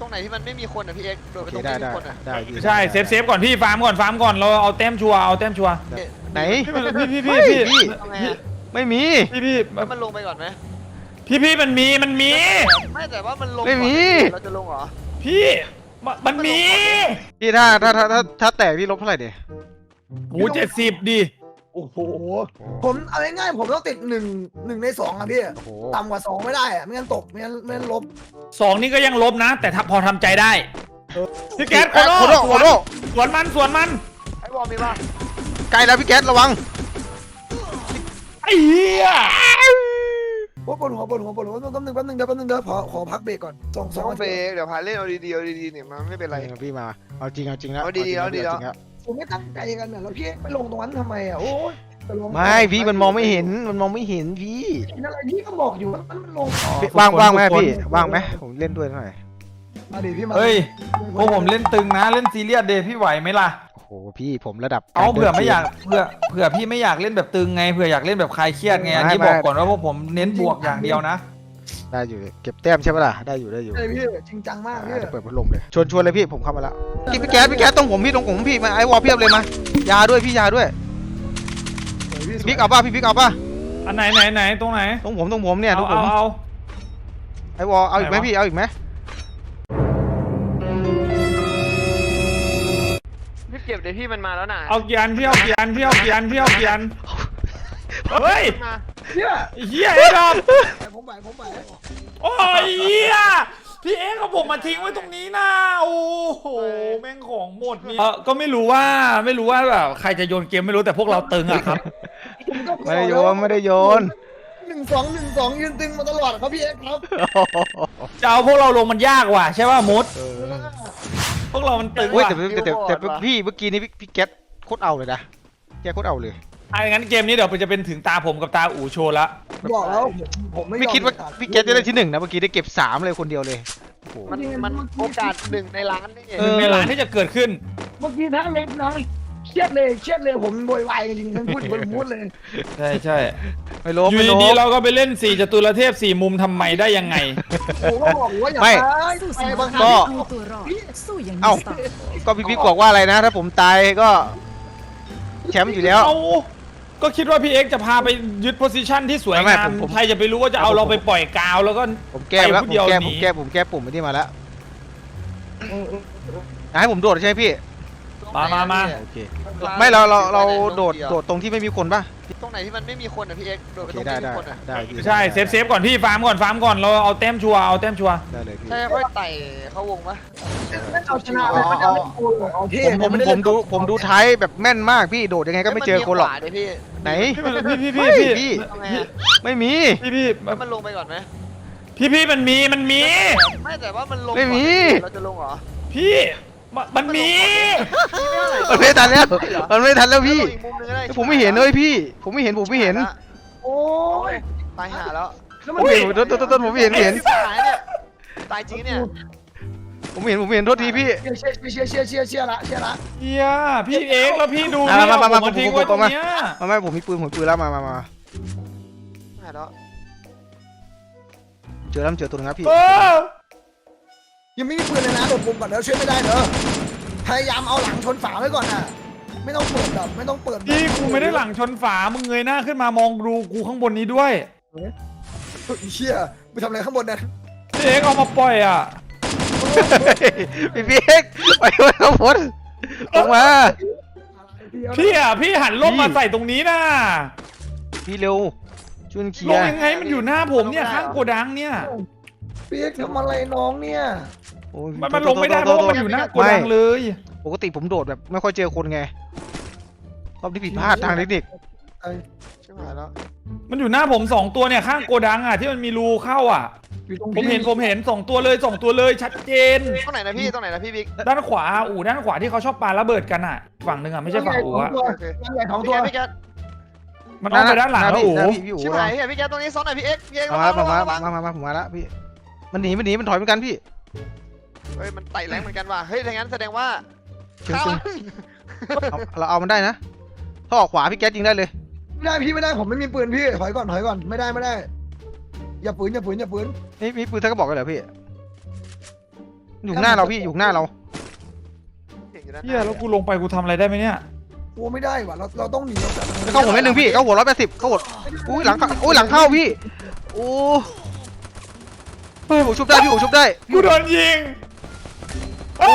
ตรงไหนที่มันไม่มีคนอะพี่เอ็กซ์โดดโอไปเคตรงได้ที่ได้มีคนอะได้พี่ใช่เซฟเซฟก่อนพี่ฟาร์มก่อนฟาร์มก่อนเราเอาแต้มชัวร์เอาแต้มชัวร์ไหนพี่พี่พี่เฮ้ยพี่พี่ทำไงอะไม่มี พี่พี่ให้มันลงไปก่อนไหมพี่พี่มันมีมันมี ไม่แต่ว่ามันลงไม่มี ก่อนเราจะลงเหรอ พี่มันมันมีพี่ถ้าถ้าถ้าถ้าถ้าแตกพี่ลบเท่าไหร่เนี่ยโอ้เจ็ดสิบดิ โอ้โห ผมเอาง่ายๆผมต้องติดหนึ่งหนึ่งในสองอะพี่ โอ้โหต่ำกว่าสองไม่ได้อะไม่งั้นตกไม่งั้นไม่งั้นลบ สองนี่ก็ยังลบนะ แต่ถ้าพอทำใจได้พี่แก๊สโคเอ้ยโน่โคโน่สโควนโน่สวนมันสวนมันไอ้วอลมีป่ะใกล้แล้วพี่แก๊สระวัง ไอ้เหี้ยโอ้ปวดหัวปวดหัวปวดหัวแป๊บนึงแป๊บนึงเดี๋ยวแป๊บนึงเดี๋ยวขอขอพักเบรกก่อนสองสสอองงเบรกเดี๋ยวพาเล่นเอาดีๆเอาดีๆเนี่ยมันไม่เป็นไร เออพี่มา เอาจริงเอาจริงแล้วเอาดีๆจริงเอาดีๆ จริงแล้ว ผมไม่ตั้งใจกันเนี่ยแล้วพี่ไปลงตรงนั้นทำไมอะโอ้ยปลงไม่พี่มันมองไม่เห็นมันมองไม่เห็นพี่เห็นอะไรพี่ก็บอกอยู่ว่ามันลงต่อพี่ว่างว่างไหมพี่ว่างไหมผมเล่นด้วยหน่อยมาดิพี่มาเฮ้ยพวกผมเล่นตึงนะเล่นซีเรียสเดย์พี่ไหวไหมล่ะโอ้โหพี่ผมระดับเอาเผื่อไม่อยากดินเผื่อเผื่อพี่ไม่อยากเล่นแบบตึงไงเผื่ออยากเล่นแบบคลายเครียดไงอันนี้ไม่บอกไม่ก่อนว่าพวกผมเน้นบวกอย่างเดียวนะ ได้อยู่เก็บแต้มใช่ปะล่ะได้อยู่ได้อยู่เฮ้ยพี่จริงจังมากพี่อ่าจะเปิดพัดลมเลยชวนชวนเลยพี่ผมเข้ามาแล้วพี่พี่แก๊สพี่แก๊สตรงผมพี่ตรงผมพี่มาไอ้วอลเพียบเลยมายาด้วยพี่ยาด้วยเฮ้ยพี่พี่บิ๊กเอาป่ะพี่บิ๊กเอาป่ะอันไหนไหนไหนตรงไหนตรงผมตรงผมเนี่ยตรเอางผมเอาเอา ไอ้วอลเอาอีกไหมไหนวะ พี่ เอาอีกไหมพี่เก็บเดี๋ยวพี่มันมาแล้วน่ะเอาเกียนพี่เอาเกียนพี่เอาเกียนพี่เอาเกียนเฮ้ยมาเนี่ยไอ้เฮียไอ้ดอมผม ไหวผมไหวโอ้ยเฮียพี่เอ็กซ์เอาผมมาทิ้งไว้ตรงนี้นะโอ้โหแม่งของหมดเนี่ยเออก็ไม่รู้ว่าไม่รู้ว่าแบบใครจะโยนเกมไม่รู้แต่พวกเราตึงอะครับ ผมก็ไม่ได้โยนไม่ได้โยนหนึ่งสองหนึ่งสองยืนตึงมาตลอดครับพี่เอ็กซ์ครับจะเอาพวกเราลงมันยากว่ะใช่ป่ะมดเออพวกเรามันตึงเว้ยว่ะแต่แต่แต่แต่พี่เมื่อกี้นี้พี่พี่แก๊สโคตรเอาเลยนะแกโคตรเอาเลย ไอ้งั้นเกมนี้เดี๋ยวจะเป็นถึงตาผมกับตาอู่โชว์ละบอกแล้วผมผมไม่ยอไม่คิดว่าพี่แก๊สจะได้ที่หนึ่งนะเมื่อกี้ได้เก็บสามเลยคนเดียวเลยโอ้โหมันมันโอกาสหนึ่งในล้านนี่ไงเอหนึ่องในล้านที่จะเกิดขึ้น เมื่อกี้ถ้าเล็กน้อยเครียดเลยเครียดเลยผมโวยวายจริงๆทั้งพูดผมพูดเลยใช่ใช่ไม่ลบอยู่ไม่ลดีบ ๆเราก็ไปเล่นสี่จตุรเทพสี่มุมทำไมได้ยังไง ผมก็บอกว่าอย่าไม่ไปสู้ไปสมบางรครั้งเอาตัวรอดสู้อย่างมีเอ้า สไตล์ ก็พี่บิ๊กบอกว่าอะไรนะ ถ้าผมตายก็แชมป์อยู่แล้ว เอา ก็คิดว่าพี่เอ็กซ์จะพาไปยึดโพซิชันที่สวยไม่ไม่งามผมผม ใครจะไปรู้ว่าจะเอาเราไปปล่อยกาวแล้วก็ ผมแก้แล้วไปผผู้มเดียวแก้หนีผมแก้ผมแก้ปุ่มไม่ได้มาแล้วให้ผมโดดใช่ไหมพี่ มามามา โอเค ไม่เราเราเราโดดโดดตรงที่ไม่มีคนป่ะ ตรงไหนที่มันไม่มีคนอะพี่เอ็กซ์โดดโอไปเคตรงได้ที่ได้มีคนอะได้พี่ใช่เซฟเซฟก่อนพี่ฟาร์มก่อนฟาร์มก่อนเราเอาแต้มชัวร์เอาแต้มชัวร์ได้เลยพี่ใช่ค่อยไต่เข้าวงปะไม่เอาชนะเลยไม่เอาเอาเท่ผมผมผมดูผมดูท้ายแบบแม่นมากพี่โดดยังไงก็ไม่เจอคนหรอกมัมีขวาดิพี่ไหนพี่พี่ไม่พี่พี่พี่ทำไงพี่อะไม่มี พี่พี่ให้มันลงไปก่อนไหมพี่พี่มันมีมันมี ไม่แต่ว่ามันลงไม่มีก่อนเราจะลงเหรอพี่ มันมันมี มันไม่ทันแล้ว มันไม่ทันแล้วพี่ลงอีกมุมนึงก็ได้ผมไม่เห็นเลยพี่ ผมไม่เห็นผมไม่เห็นโอ้ยตายหาแล้วแล้วผมันมเห็นต้นต้นต้นผมไม่เห็นไม่เห็น ตายเนี่ยตายจริงเนี่ยผมไม่เห็นผมไม่เห็นโทษทีพี่ เชียร์เชียร์เชียร์เชียร์เชียร์ละเชียร์ละเฮียพี่เอ็กซ์แล้วพี่ดูอะพี่มาเอามาผมมามาทิ้งผมไว้ตรงมาเนี้ยมาไม่ผมมีปืนผมมีปืนแล้วมามามาหาแล้วเจอแล้วเจอตัวนึงครับพี่เออ ยังไม่มีปืนเลยนะหลบมุมก่อนเดี๋ยวช่วยไม่ได้เด้อพยายามเอาหลังชนฝาไว้ก่อนอะ ไม่ต้องเปิดแบบไม่ต้องเปิดพี่กูไม่ได้หลังชนฝา มึงเงยหน้าขึ้นมามองดูกูข้างบนนี้ด้วยเชี่ยไปทำอะไรข้างบนนั้นพี่เอ็กซ์เอามาปล่อยอะ พี่พี่เอกไปไว้ข้างบนลงมาพี่อะพี่หันร่มพี่มาใส่ตรงนี้นะพี่เร็วช่วยเคลีลยงร์ยังไงมันอยู่หน้าผมเนี่ยข้างโกดังเนี่ย เปียกทำอะไรน้องเนี่ย โอ้ยมันมันลงไม่ได้เพราะว่ามันอยู่หน้าโกดังเลยปกติผมโดดแบบไม่ค่อยเจอคนไงรอบที่ผิดพลาดทางเทคนิคชิบหายแล้วมันอยู่หน้าผมสองตัวเนี่ยข้างโกดังอะที่มันมีรูเข้าอะ อยู่ตรงผมเห็นผมเห็นสองตัวเลยสองตัวเลยชัดเจน ตรงไหนนะพี่ตรงไหนนะพี่บิ๊กด้านขวาอู่ด้านขวาที่เขาชอบปาระเบิดกันอะ ฝั่งหนึ่งอะไม่ใช่ฝั่งอู่อะโอเคยังใหญ่ของพี่ตัวแกพี่แกมันอ้อมไปด้านหลังแล้วอู่น้าพี่พี่อู๋ชิบหายพี่พี่แกตรงนี้ซ้อนหน่อยพี่เอ็กซ์พี่เอ็กซ์มาระมาวัมางมาระวังมามาผมมาแล้วพี่ มันหนีมันหนีมันถอยเหมือนกันพี่ เฮ้ยมันไต่แรงเหมือนกันว่ะเฮ้ยถ้างั้นแสดงว่าเชิงข้าเชิวงเอาเราเอามันได้นะถ้าออกขวาพี่แก๊สยิงได้เลย ไม่ได้พี่ไม่ได้ผมไม่มีปืนพี่ถอยก่อนถอยก่อนไม่ได้ไม่ได้ อย่าปืนอย่าปืนอย่าปืนนี่มีปืนท่านก็บอกกันเหรอพี่อยู่หน้าเราพี่อยู่หน้าเรา เสียงอยู่ด้านหเฮีน้ายแล้วกูลงไปกูทำอะไรได้ไหมเนี่ยกลัวไม่ได้ว่ะเราเราต้องหนีออกจากตรงนี้เข้าหัวนิดนึงพี่เข้าหัวร้อยแปดสิบเข้าหัวอุ้ยหลังเข้าอุ้ยหลังเข้าพี่โอ้ เฮ้ยผมชุบได้พี่ผมชุบได้กูโดนยิงโอ้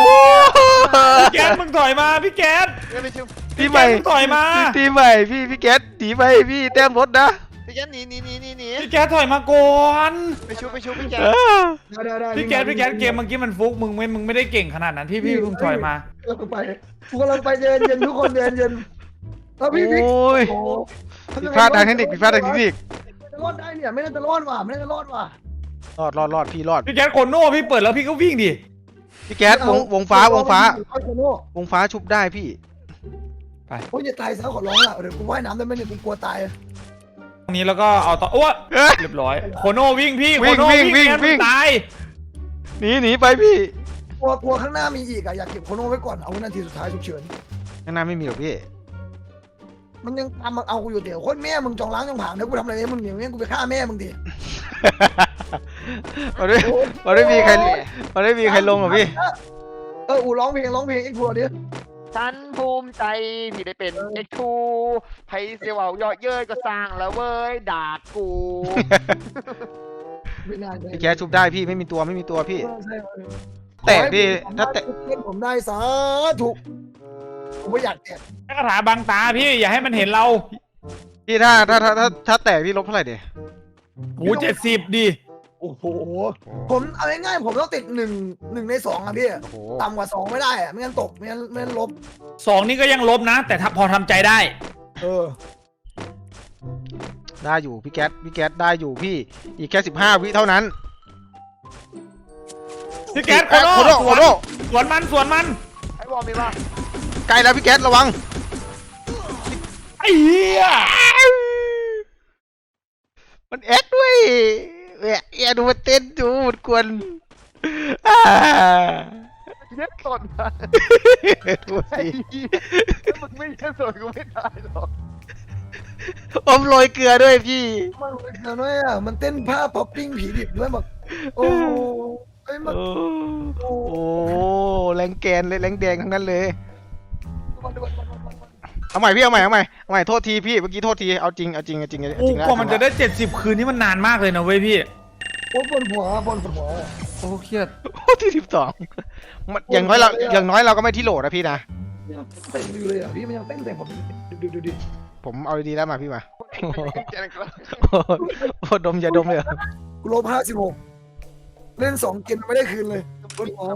พี่แก๊สมึงถอยมาพี่แก๊สเฮ้ยไปชิวทีใหม่พี่แก๊สมึงถอยมาทีใหม่พี่พี่แก๊สหนีไปพี่แต้มรถนะพี่แกหนีหนีหนีหนีหนีพี่แก๊สถอยมาก่อนไปชิวไปชิวพี่แกเออได้ได้ได้พี่แก๊สพี่แก๊สเกมเมื่อกี้มันฟุกมึงไม่มึงไม่ได้เก่งขนาดนั้นพี่พี่มึงถอยมาเราไปกูกำลังไปเย็นเย็นทุกคนเย็นเย็นแล้วพี่พี่โอ้ยโอ้โหผิดพลาดทางเทคนิคผิดพลาดทางเทคนิคจะรอดได้เนี่ยไม่น่าจะรอดว่ะไม่น่าจะรอดว่ะ รอดรอดรอดพี่รอด พี่แก๊สโคโน่พี่เปิดแล้วพี่ก็วิ่งดิพี่แก๊สวงวงฟ้าวงฟ้าเอาโคโน่วงฟ้าชุบได้พี่ โอ้ยอย่าตายซะขอร้องละเดี๋ยวกูว่ายน้ำได้ไหมเนี่ยกูกลัวตายตรงนี้แล้วก็เอาต่อโอ้วเอ้ย เรียบร้อยโคโน่วิ่งพี่วิ่โคงโน่วิ่งวิ่งแก๊สวิ่งมึตายหนีหนีไปพี่กลัวกลัวข้างหน้ามีอีกอะอยากเก็บโคโน่ไว้ก่อนเอาไว้นาทีสุดท้ายฉุกเฉินข้างหน้าไม่มีหรอกพี่ มันยังตามมาเอากูอยู่เดี๋ยวโคนแม่มึงจองล้างจองผ่านแล้วกูทำอะไรเนี่ยมึงอย่างเงี้ยกูไปฆ่าแม่มึงดิ มันไม่มันไม่มีใครมันไม่มีใครลงหรอกพี่ เอออูร้องเพลงร้องเพลงไอ้ครัวดิฉันภูมิใจที่ได้เป็นเอ็กทูไพเสียวเอาเยาะเย้ยก็สร้างแล้วเว้ยด่ากูไม่น่าใจพี่แก๊สชุบได้พี่ไม่มีตัวไม่มีตัวพี่ใช่แตกดิถ้าแตกเพื่อนผมได้สาธุผมไม่อยากแตกคาถาบังตาพี่อย่าให้มันเห็นเราพี่ถ้าถ้าถ้าถ้าถ้าแตกพี่ลบเท่าไหร่เดียโอ้เจ็ดสิบดิ โอ้โห ผมเอาง่ายๆผมต้องติดหนึ่งหนึ่งในสองอะพี่ โอ้โหต่ำกว่าสองไม่ได้อะไม่งั้นตกไม่งั้นไม่งั้นลบ สองนี่ก็ยังลบนะ แต่ถ้าพอทำใจได้ เออ ได้อยู่พี่แก๊สพี่แก๊สได้อยู่พี่ อีกแค่สิบห้าวิเท่านั้นพี่แก๊สโคเอ้ยโน่โคโน่สโควนโน่สวนมันสวนมันไอ้วอลมีป่ะไกลแล้วพี่แก๊สระวัง ไอ้เหี้ย มันแอค ด้วยแอะแอะดูมันเต้นดูมันกวนอ่าเย็ดสดมาดูไอ้สิเหี้ยถ้ามึงไม่เย็ดสดกูไม่ตายหรอกอมโรยเกลือด้วยพี่ มันเลยเกินด้วยอะมันเต้นผ้าป๊อปปิ้งผีดิบด้วยแบบโอ้โหไอ้ยมันโอ้โอ้แรงแกนเลยแรงแดงทั้งนั้นเลย มันมันมันมันมันเอาใหม่พี่เอาใหม่เอาใหม่เอาใหม่โทษทีพี่เมื่อกี้โทษทีเอาจริงเอาจริงเอาจริงเอาจโอ้ริงกว่ามันจะได้เจ็ดสิบคืนนี่มันนานมากเลยนะเว้ยพี่ โอ้ปวดหัวปวดหัว โอ้เครียดโอ้ที่สิบสองอย่างน้อยเราอย่างน้อยเราก็ไม่ที่โหลนะพี่นะ ยังเต้นอยู่เลยอะพี่มันยังเต้นแต่ผมดูดูดูดิผมเอาดีๆแล้วมาพี่มาเจ๊งแล้วโอ้โหดมอย่าดมเลยเหรอกูลบห้าสิบหกเล่นสองเกมไม่ได้คืนเลยปวดหัว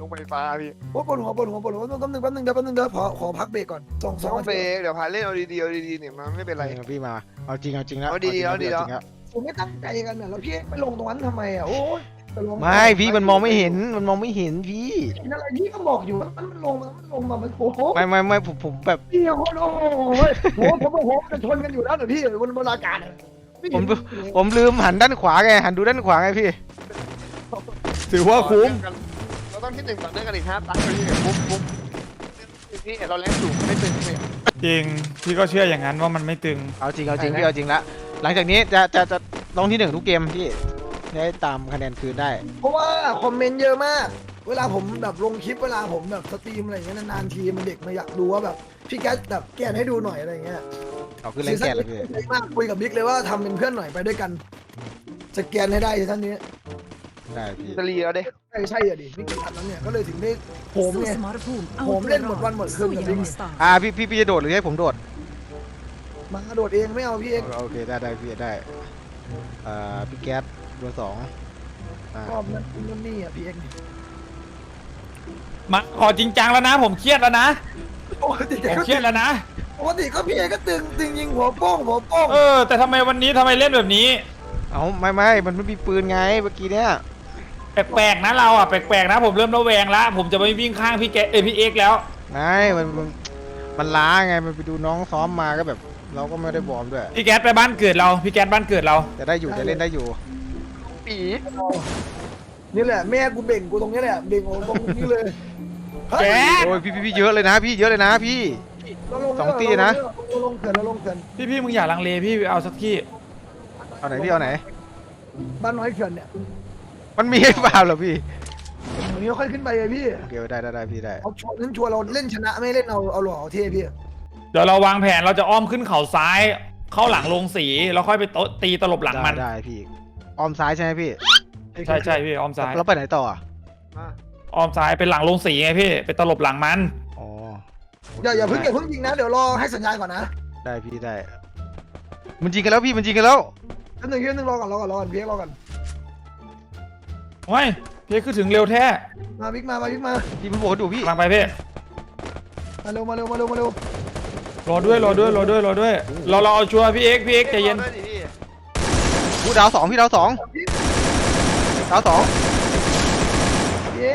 ลงไฟฟ้าพี่โอ้ปวดหัวปวดหัวปวดหัวแป๊บนึงแป๊บนึงเดี๋ยวแป๊บนึงเดี๋ยวขอขอพักเบรกก่อนสองสน้อองงเฟย์เดี๋ยวพาเล่นเอาดีๆเอาดีๆเนี่ยมันไม่เป็นไรพี่มา เอาจริงเอาจริงแล้วเอาดีๆเอาดีๆ จริงแล้ว ผมไม่ตั้งใจกันน่ะแล้วพี่ไปลงตรงนั้นทำไมอะโอ้ยจะลงไม่พี่มันมองไม่เห็นมันมองไม่เห็นพี่เห็นอะไรพี่ก็บอกอยู่ว่ามันมันลงมามันลงมามันโอ้โหไม่ไม่ไม่ผมผมแบบพี่โคตรโอ้โหโหผมโอ้โหจะชนกันอยู่แล้วเดี๋ยวพี่บนบนอากาศอะไม่เห็นผมลืมหันด้านขวาไงหันดูด้านขวาไงพี่ ถือว่าคุ้มเราต้องที่หนึ่งต่อเนื่องกันอีกห้าตาพี่ปุ๊บปุ๊บพี่เราแรงสูงไม่ตึงเลยจริงพี่ก็เชื่ออย่างนั้นว่ามันไม่ตึงเอาจริงเอาจริงพี่เอาจริงละ หลังจากนี้จะจะจะลงที่หนึ่งทุกเกมพี่ได้ตามคะแนนคืนได้ เพราะว่าคอมเมนต์เยอะมาก เวลาผมแบบลงคลิปเวลาผมแบบสตรีมอะไรอย่างเงี้ยนานๆทีมันเด็กมาอยากดูว่าแบบพี่แก๊สแบบแกนให้ดูหน่อยอะไรอย่างเงี้ยเอาขึ้นแรงแกนเลยพี่ซีซั่นนี้มากคุยกับบิ๊กเลยว่าทำเป็นเพื่อนหน่อยไปด้วยกันสแกนให้ได้ซีซั่นนี้ได้พี่จะรีแล้วเด้ใช่ใช่อะดิบิ๊กทำนั้นเนี่ยก็เลยถึงได้ผมสู้ไงสมรภูมิเอาผมเล่นหมดวันหมดคืนสู้กับอลิย่างงก์สตาร์อ่าพี่พี่พี่จะโดดหรือให้ผมโดด มากระโดดเองไม่เอาพี่เองโอเคได้ได้พี่ได้อ่าพี่แก๊สเบอร์สองอ่าชอบนั่นนั่นนี่อะพี่เองมาขอจริงจังแล้วนะ ผมเครียดแล้วนะปกติผมก็เครียดแล้วนะปกติก็พี่เองก็ตึงตึงยิงหัวโป้งหัวโป้งเออ แต่ทำไมวันนี้ทำไมเล่นแบบนี้ เอาไม่ไม่มันไม่มีปืนไงเมื่อกี้เนี้ยแปลกๆนะเราอะแปลกๆนะ ผมเริ่มระแวงแล้วผมจะไม่วิ่งข้างพี่แกเอยพี่เอ็กซ์แล้วไม่มันมันมันล้าไงมันไปดูน้องซ้อมมาก็แบบ เราก็ไม่ได้วอร์มด้วย พี่แก๊สไปบ้านเกิดเรา พี่แก๊สบ้านเกิดเรา จะได้อยู่จะเล่นได้อยู่ ปีนี่แหละแม่กูเบ่งกูตรงนี้แหละเบ่งโอ้ตรงนี้เลยเฮ้ยแก๊สโอ้ยพี่พี่พี่เยอะเลยนะพี่เยอะเลยนะพี่ เราลงสองตีนะ เราลงเขื่อนเราลงเขื่อนพี่พี่มึงอย่าลังเลพี่เอาสักที่ เอาไหนพี่เอาไหน บ้านน้อยเขื่อนเนี่ยมันมีให้เปล่าเหรอพี่มีนี้ค่อยขึ้นไปเลยพี่โอเคได้ได้ได้พี่ได้เอาชวนนั้นชวนเราเล่นชนะไม่เล่นเอาเอาหล่อเอาเท่พี่ เดี๋ยวเราวางแผนเราจะอ้อมขึ้นเขาซ้าย เข้าหลังลงสีแล้วค่อยไปโต๊ะตีตลบหลังมันได้ได้พี่ออมซ้ายใช่ไหมพี่ใช่ใช่พี่อ้อมซ้ายแล้วไปไหนต่ออะมาอ้อมซ้ายเป็นหลังลงสีไงพี่ไปตลบหลังมันอ๋ออย่าอย่าเพิ่งอย่าเพิ่งยิงนะเดี๋ยวรอให้สัญญาณก่อนนะได้พี่ได้ มันยิงกันแล้วพี่มันยิงกันแล้วแป๊บนึงแป๊บนึงรอก่อนรอก่อนรอก่อนพี่รอก่อนโอ้ยพี่คือถึงเร็วแท้มาบิ๊กมามาบิ๊กมาพี่มันบอกว่าดูพี่กำลังไปพี่มาเร็วมาเร็วมาเร็วมาเร็ว รอด้วยรอด้วยรอด้วยรอด้วยเราเราเอาชัวร์พี่เอ็กซ์พี่เอ็กซ์ใจเย็นอาด้วยดิพี่กูดาวสองพี่ดาวสองดาวสองเย้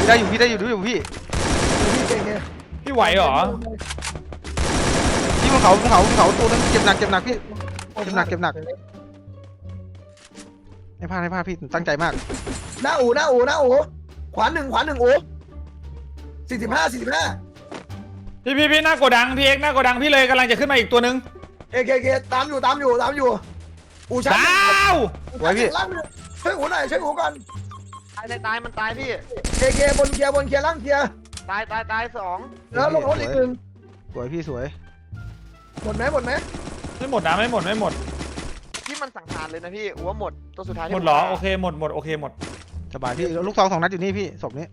พี่ได้อยู่พี่ได้อยู่ดูอยู่พี่พี่เก่งไงพี่ไหวเหรอพี่บนเขาบนเขาบนเขาตัวนั้นเจ็บหนักเจ็บหนักพี่เจ็บหนักเจ็บหนักให้พลาดให้พลาดพี่ตั้งใจมากหน้าอูหน้าอูหน้าอูขวาหนึ่งขวาหนึ่งอูสี่สิบห้าสี่สิบห้า พี่พี่พี่หน้าโกดังพี่เอ็กซ์หน้าโกดังพี่เลยกำลังจะขึ้นมาอีกตัวหนึงเอเคเคตามอยู่ตามอยู่ตามอยู่อูชัดาวไว้พี่ ล่างช่วยอูหน่อยช่วยอูก่อนตายตายตายมันตายพี่ เคเคบนเกียร์บนเกียร์ล่างเกียร์ตายตายตายสองแล้วลงรถอีกหนึ่งสวยพี่สวย หมดไหมหมดไหมไม่หมดนะไม่หมดไม่หมดที่มันสังหารเลยนะพี่อัวหมดตัวสุดท้ายที่หมดเหรอผโอเคหมดหมดโอเคหมดสบายพี่ลูกซองสองนัดอยู่นี่พี่ศพนี้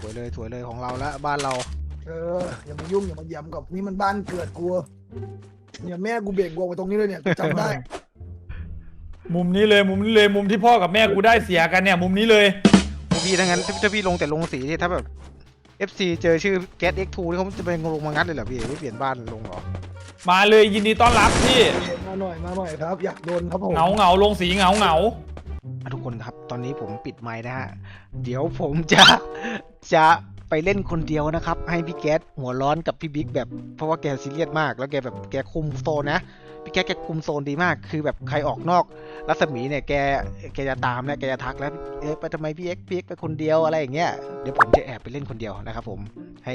สวยเลยสวยเลยของเราและบ้านเรา เอออย่ามายุ่งอย่ามาย้ำกับนี่มันบ้านเกิดกูเนี่ยแม่กูเบ่งกูออกไปตรงนี้เลยเนี่ยกูจำได้ มุมนี้เลยมุมนี้เลยมุมที่พ่อกับแม่กูได้เสียกันเนี่ย มุมนี้เลยพวกพี่ทั้งนั้นถ้าถ้าพี่ลงแต่ลงสีที่ถ้าแบบ FC เจอชื่อ Get X2 นี่เขาจะเป็นลงมางัดเลยเหรอพี่ไม่เปลี่ยนบ้านลงเหรอมาเลยยินดีต้อนรับพี่มาหน่อยมาหน่อยครับ อยากโดนครับผมเหงาเหงาลงสีเหงาเหงาอะทุกคนครับ ตอนนี้ผมปิดไมค์นะฮะ เดี๋ยวผมจะจะ ไปเล่นคนเดียวนะครับ ให้พี่แก๊สหัวร้อนกับพี่บิ๊กแบบเพราะว่าแกซีเรียสมาก แล้วแกแบบแกคุมโซนนะพี่แก๊สแกคุมโซนดีมาก คือแบบใครออกนอกรัศมีเนี่ยแกแกจะตามแล้วแกจะทักแล้วเอ๊ะไปทำไมพี่เอ็กพี่เอ็กไปคนเดียวอะไรอย่างเงี้ยเดี๋ยวผมจะแอบไปเล่นคนเดียวนะครับผมให้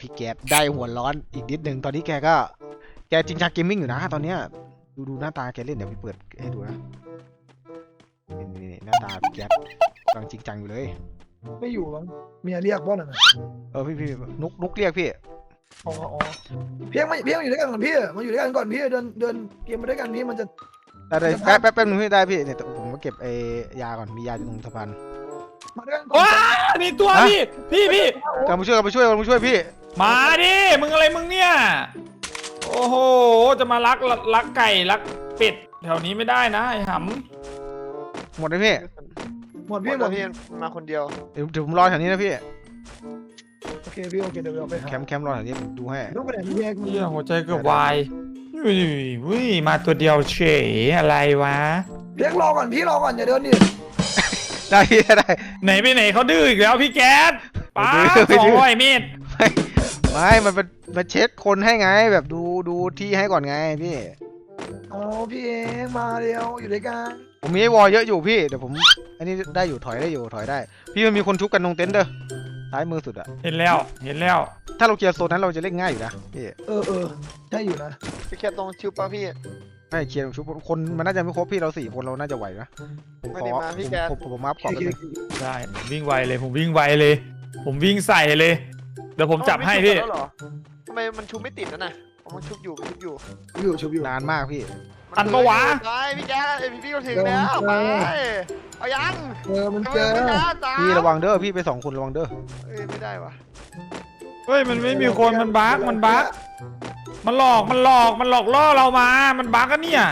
พี่แก๊สได้หัวร้อนอีกนิดนึงตอนนี้แกก็แกจริงจังเกมมิ่งอยู่นะ ตอนเนี้ยดูดูหน้าตาแกเล่นเดี๋ยวพี่เปิดให้ดูนะนี่นี่นี่หน้าตาพี่แก๊สกำลังจริงจังอยู่เลย ไม่อยู่มั้งเมียเรียกว่าน่ะนะเออพี่พี่นุกนุกเรียกพี่อ๋ออ๋อเพียงมาเพียงมาอยู่ด้วยกันก่อนพี่มาอยู่ด้วยกันก่อนพี่เดินเดินเกมมาด้วยกันพี่มันจะได้ได้แป๊บแป๊บแป๊บนึงพี่ได้พี่เนี่ยแต่ผมมาเก็บไอ้ยาก่อนมียาอยู่ตรงสะพานมาด้วยกันก่อว้านมีตัวฮะพี่พี่พี่กำลังมาช่วยกำลังมาช่วยกำลังมาช่วยพี่ มาดิมึงอะไรมึงเนี่ยโอ้โหจะมาลักลักไก่ลักเป็ดแถวนี้ไม่ได้นะไอ้หหมดเลยพี่ หมดพี่พี่หหมมดดพี่มาคนเดียวเดี๋ยวเดี๋ยวผมรอแถวนี้นะพี่ โอเคพี่โอเคเดี๋ยวเราไปหาแคมป์แคมป์รอแถวนี้ผมดูให้ลูกไปไหนพี่แยกำเหี้ยหัวใจเกือบวายอุ้ยอุ้ยมาตัวเดียวเฉยอะไรวะเพียงรอก่อนพี่รอก่อนอย่าเดินดิได้พี่ได้ ไหนไปไหนเขาดื้ออีกแล้วพี่แก๊สป้าไม่สดื้ออ งร้อยเมตรไม่ ไม่ มันเป็นมาเช็คคนให้ไง แบบดูดูที่ให้ก่อนไงพี่ อ๋อพี่เองมาเร็วอยู่ด้วยกันผมมีไอ้วอลเยอะอยู่พี่เดี๋ยวผมอันนี้ได้อยู่ถอยได้อยู่ถอยได้ พี่มันมีคนชุบกันตรงเต็นท์เด้อซ้ายมือสุดอะเห็นแล้ว เห็นแล้ว ถ้าเราเคลียร์โซนนั้นเราจะเล่นง่ายอยู่นะพี่เออเออใช่อยู่นะพี่แค่ตรงชิวป่ะพี่ ไม่เคลียร์ชุบคนมันน่าจะไม่ครบพี่เราสี่คนเราน่าจะไหวนะผมไม่ขอได้มาพี่ผมแก ผมผมผมอัพก่อนโอแป๊บเคนึงได้ผมวิ่งไวเลย ผมวิ่งไวเลย ผมวิ่งใส่เลย เดี๋ยวผมจับให้พี่ เอามันไม่ชุบกันแล้วเหรอทำไมมันชุบไม่ติดนะน่ะ เอามันชุบอยู่มันชุบอยู่อยู่ชุบอยู่นานมากพี่ อันปะวะ ไปพี่แกเอ้ยพี่ก็ถึงแล้วเอไปอเอายังเออมันทำเจไมอไม่ได้จ้าพี่ระวังเด้อพี่ไปสองคนระวังเด้อเอ้ยไม่ได้วะเฮ้ยมันไม่มีคนมันบั๊กมันบั๊กมันหลอกมันหลอกมันหลอกล่อเรามา มันบั๊กกันเนี่ย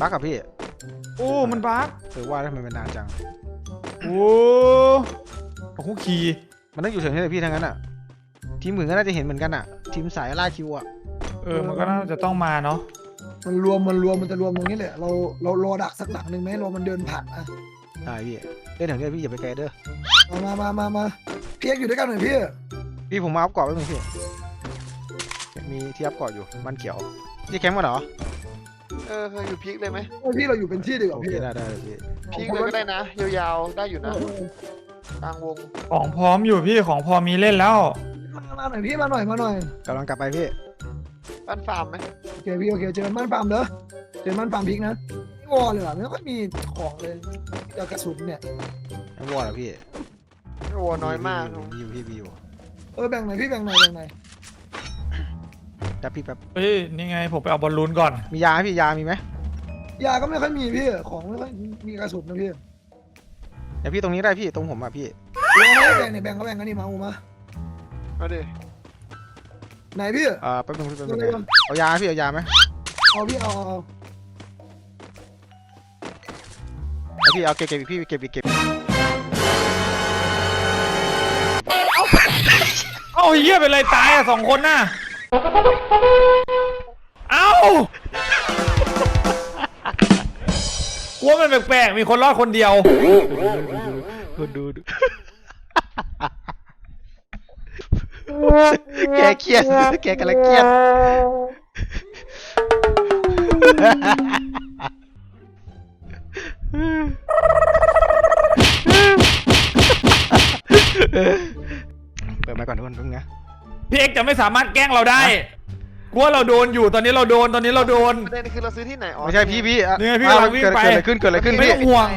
บักกับพี่โอ้มันบั๊กเออว่าทำไมมันนานจัง โอ้โอ้โหขี่มันต้องอยู่ถึงนี่เลยพี่ทั้งนั้นอะ ทีมอื่นก็น่าจะเห็นเหมือนกันอะ ทีมสายล่าคิวอะ เออมันก็น่าจะต้องมาเนาะมันรวมมันรวมมันจะรวมตรงนี้แหละเราเรารอดักสักหลังหนึ่งไหมรอมันเดินผ่านอะได้พี่เล่นแถวนี้พี่อย่าไปไกลเด้อมามามามาเพียกอยู่ด้วยกันหน่อยพี่พี่ผมมาอัพเกาะไว้หนึ่งพี่มีที่อัพเกาะอยู่มันเขียวนี่แคมป์มาเหรอเออเคยอยู่พีคเลยไหมเออพี่เราอยู่เป็นที่ดีกว่าโอเคพี่ได้ได้พี่พีคเลยก็ได้นะยาวๆได้อยู่เอนะอเออกลางวงของพร้อมอยู่พี่ของพอมีเล่นแล้วมามาหน่อยพี่มาหน่อยมาหน่อยกำลังกลับไปพี่ บ้านฟาร์มไหมโอเคพี่โอเคเจอบ้านฟาร์มเด้อเจอบ้านฟาร์มพิกนะไม่วอลเลยเหรอไม่ค่อยมีของเลยเจอกระสุนเนี่ยไอ้วอลเหรอพี่โอ้น้อยมากมีอยู่พี่มีอยู่เออแบ่งหน่อยพี่แบ่งหน่อยแบ่งหน่อยแป๊บพี่แป๊บเฮ้ยนี่ไงผมไปเอาบอลลูนก่อนมียาไหมพี่ยามีไหมยาก็ไม่ค่อยมีพี่ของไม่ค่อยมีกระสุนนะพี่เดี๋ยวพี่ตรงนี้ได้พี่ตรงผมอะพี่เดี๋ยวให้แบ่งเนี่ยแบ่งก็แบ่งกันนี่มาอูมาเอาดิ ไหนพี่ เอ่อแป๊บนึงแป๊บนึงเดี๋ยวเอายาพี่เอายาไหมเอาพี่เอาเอาเอาเอาพี่เอาเก็บเก็บอีกพี่เก็บอีกเก็บเอ้าเฮียเป็นไรตายอะสองคนน่ะ เอ้ากลัวมันแปลกๆมีคนรอดคนเดียวดูดูดู แกเครียด แกกำลังเครียด เปิดไมาก่อนทุกคนทุกนะ พี่เอกจะไม่สามารถแกล้งเราได้กลัวเราโดนอยู่ตอนนี้เราโดนตอนนี้เราโดน ประเด็นคือเราซื้อที่ไหนอ๋อไม่ใช่พี่พี่อะนี่ไงพี่อ้าวกำลังวิ่งเกิดไป เกิดอะไรขึ้นเกิดอะไรขึ้นไม่พี่ ต้องห่วง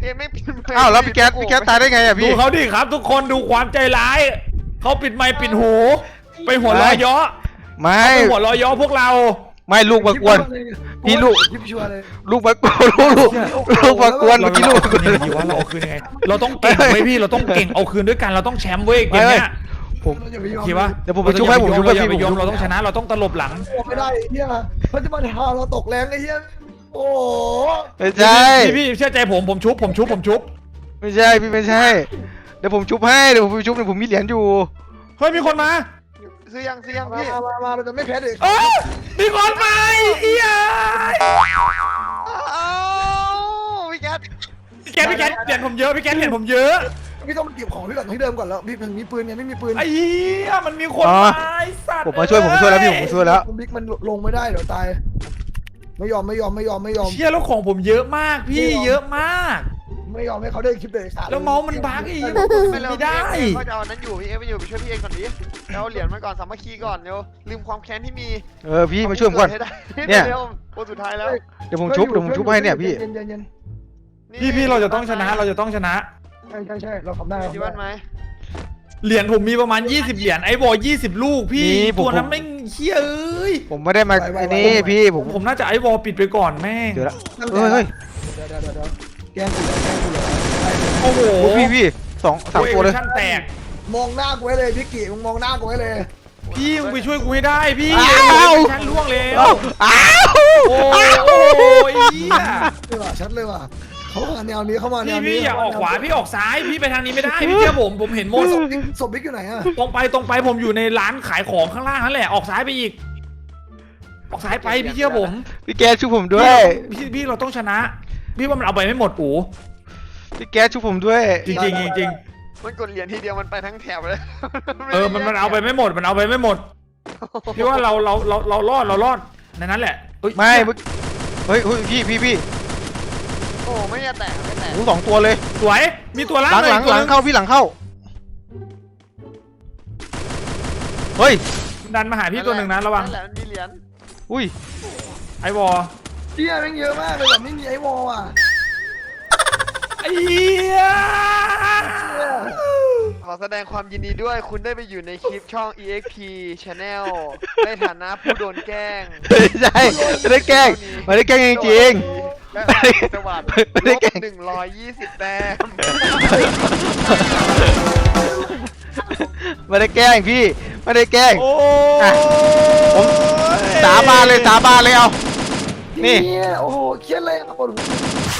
เอ้ไม่ปิดไมค์อ้าวแล้วพี่แก๊สพี่แก๊สตายได้ไงอะดูพี่ เขาดิครับ ทุกคนดูความใจร้าย เขาปิดไมค์ปิดหู ไปหัวเรอยเยาะไม่ ไปหัวเรอยเยาะพวกเรา ไม่ลูกมากวน พี่ลูก ยิบชัวร์เลย ลูกมากวนลูกลูกลูกมากวนเมื่อกี้ลูกเราเอาคืนยังไงดีวะเราเอาคืนยังไงเราต้องเก่งไว้ยพี่เราต้องเก่งเอาคืนด้วยกันเราต้องแชมป์เว้ยเกมเนี้ยผมเราอย่าไปยอมคิดว่าเดี๋ยวผมไปชุบให้ผมชุบให้เราอย่าไปพี่ยอผมมเราต้องชนะเราต้องตลบหลังไม่ได้ไอ้เฮียเขาจะมาทาเราตกแรงไอ้เฮียโอ้โหไม่ใช่ พี่พี่เชื่อใจผมผมชุบผมชุบผมชุบ ไม่ใช่พี่ไม่ใช่เดี๋ยวผมชุบให้เดี๋ยวผมไปชุบเดี๋ยวผมมีเหรียญอยู่เฮ้ยมีคนมาซื้อยังซื้อยังมาพี่มามามาเราจะไม่แพ้เด็กเอ้ยมีคนมาเฮียอ้าวพี่แก๊สพี่แกพี่แกเปลี่ยนผมเยอะพี่แกเปลี่ยนผมเยอะพี่ต้องมาเก็บของพี่ก่อนที่เดิมก่อนแล้วพี่ถึงมีปืนไงไม่มีปืนไอ้เหี้ยมันมีคนมาไอ้สัตว์ผมมาช่วยผมมาช่วยแล้วพี่ผมมาช่วยแล้วคุณบิ๊กมันลงไม่ได้เดี๋ยวตายไม่ยอมไม่ยอมไม่ยอมไม่ยอมเชี่ยแล้วของผมเยอะมากพี่ไม่ยอมเยอะมาก ไม่ยอมให้เขาได้คลิปเด็ดขาดแล้วเมาส์มันบั๊กอีกไม่เราไม่ได้พี่เอ็กซ์เขาจะเอานั้นอยู่พี่เอ็กซ์ไปอยู่ไปช่วยพี่เอ็กซ์ก่อนดิเอาเหรียญมาก่อนสามัคคีก่อนเดี๋ยวลืมความแค้นที่มีเออพี่มาช่วยผมก่อน ให้ได้เนี่ย เร็วโคนสุดท้ายแล้วเดี๋ยวผมชุบเดี๋ยวผมชุบให้เนี่ยพี่เย็นเย็นเย็นพี่พี่เราจะต้องชนะเราจะต้องชนะใช่ใช่ใช่เราทำได้คิดว่าไหมเหรียญผมมีประมาณ 20 เหรียญไอ้บอ20 ลูกพี่นี่ผมตัวนั้นไม่งเฮียเอ้ยผมไม่ได้มาไอ้นี่พี่ผมผมน่าจะไอ้บอปิดไปก่อนแม่งเดี๋ยวละเฮ้ยเฮ้ยเดี๋ยวเดี๋ยวเดี๋ยวเดี๋ยว แกล้งกูเหรอแกล้งกูเหรอโอ้โหโอ้พี่พี่สองสามตัวเลยโอ้ชั่นแตกมองหน้ากูไว้เลยพี่กี่มึงมองหน้ากูไว้เลยพี่มึงไปช่วยกูให้ได้พี่อ้าวโอ้ยชั่นล่วงแล้อ้าววอ้าวโอ้อ้าวโหเฮียเลยว่ะชัดเลยว่ะเขามาแนวนี้เขามาแนพี่วนี้พี่อย่าออกขวาพี่ออกซ้ายพี่ไปทางนี้ไม่ได้พี่เชื่อผมผมเห็นหมดศพบิ๊กศพบิ๊กอยู่ไหนอะตรงไปตรงไปผมอยู่ในร้านขายของข้างล่างนั่นแหละออกซ้ายไปอีก ออกซ้ายไปพี่เชื่อผมพี่แกช่วยผมด้วย พี่พี่เราต้องชนะ พี่ว่ามันเอาไปไม่หมดอูพี่แกช่วยผมด้วย จริงจริงๆจริงมันกดเหรียญทีเดียวมันไปทั้งแถบเลยๆเออมันมันเอาไปไม่หมดมันเอาไปไม่หมดพี่ว่าเราเราเราเรารอดเรารอดในนั้นแหละเอ้ยไม่เมื่อเฮ้ยเฮ้ยพี่พี่พี่โอ้ไม่แตกไม่แตกหูสองตัวเลยสวยมีตัวล่างหลังเลยหลังตัวหลังนึเข้าพี่หลังเข้าเฮ้ยดันมาหาพี่ตัวหนึ่งนะระวังนั่นแหละมันมีเหรียญอุ้ยไอ้วอ เฮียแม่งเยอะมากเลยแบบไม่มีไอ้วอลอะไอ้เหี้ยขอแสดงความยินดีด้วย คุณได้ไปอยู่ในคลิปช่อง EXP Channel ในฐานะผู้โดนแกล้งไม่ใช่ไม่ได้แกล้งไม่ได้แกล้งจริงและราศีสวัสดิ์ไม่ได้แกล้ง หนึ่งร้อยยี่สิบแต้มๆไม่ได้แกล้งพี่ ไม่ได้แกล้ง โอ้อะผมสาบานเลยสาบานเลยเอา นี่เฮียโอ้โหเครียดเลยขับบน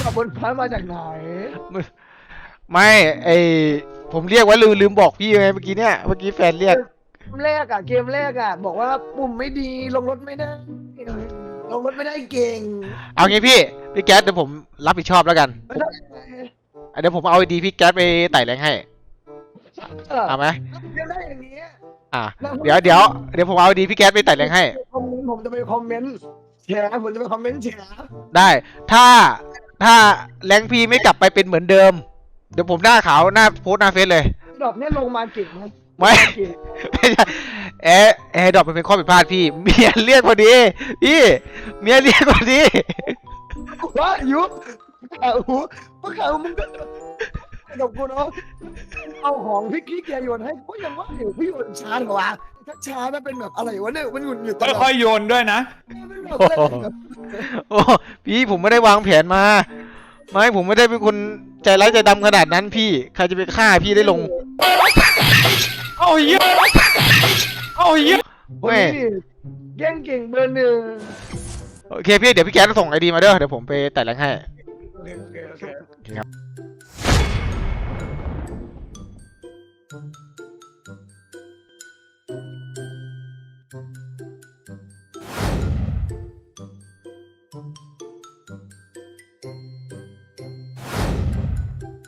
ขับบนฟ้ามาจากไหนไม่ไอผมเรียกว่าลืมลืมบอกพี่ไงเมื่อกี้เนี่ยเมื่อกี้แฟนเรียก เกมแรกอะเกมแรกอะบอกว่าปุ่มไม่ดีลงรถไม่ได้ลงรถไม่ได้เก่งเอางี้พี่พี่แก๊สเดี๋ยวผมรับผิดชอบแล้วกันไม่ได้เดี๋ยวผมเอาดีพี่แก๊สไปไต่แรงให้เออเอาไหมเกมได้อย่างนี้อะเดี๋ยวเดี๋ยวเดี๋ยวผมเอาดีพี่แก๊สไปไต่แรงให้ คอมเมนต์ผมจะไปคอมเมนต์ แชร์ผมจะไปคอมเมนต์แชร์ได้ถ้าถ้าแรงพีไม่กลับไปเป็นเหมือนเดิม เดี๋ยวผมหน้าขาวหน้าโพสต์หน้าเฟซเลย ดอกเนี่ยลงมาเก่งนะไม่ เก่งไม่ใช่แอร์แอร์ดรอปมันเป็นข้อผิดพลาดพี่เมียเรียกพอดีพี่เมียเรียกพอดี ว่ายุบข่าวว่าข่าวมึงก็ กับกูเนาะเอาของพี่กี้แกโยนให้ก็ยังว่าเดี๋ยวพี่โยนช้าเหรอวะถ้าช้ามันเป็นแบบอะไรวะเนี่ยมันหงุดหงิดตลอดค่อยๆโยนด้วยนะ มันแบบอะไรแบบโอ้พี่ผมไม่ได้วางแผนมา ไม่ผมไม่ได้เป็นคนใจร้ายใจดำขนาดนั้นพี่ ใครจะไปฆ่าพี่ได้ลง เอาเหี้ยเอาเหี้ยคนนี้นี่แย่งเก่งเบอร์หนึ่งโอเคพี่เดี๋ยวพี่แก๊สส่งไอดีมาเด้อเดี๋ยวผมไปแต่แรงให้ โอเคโอเคโอเคครับ Thank you.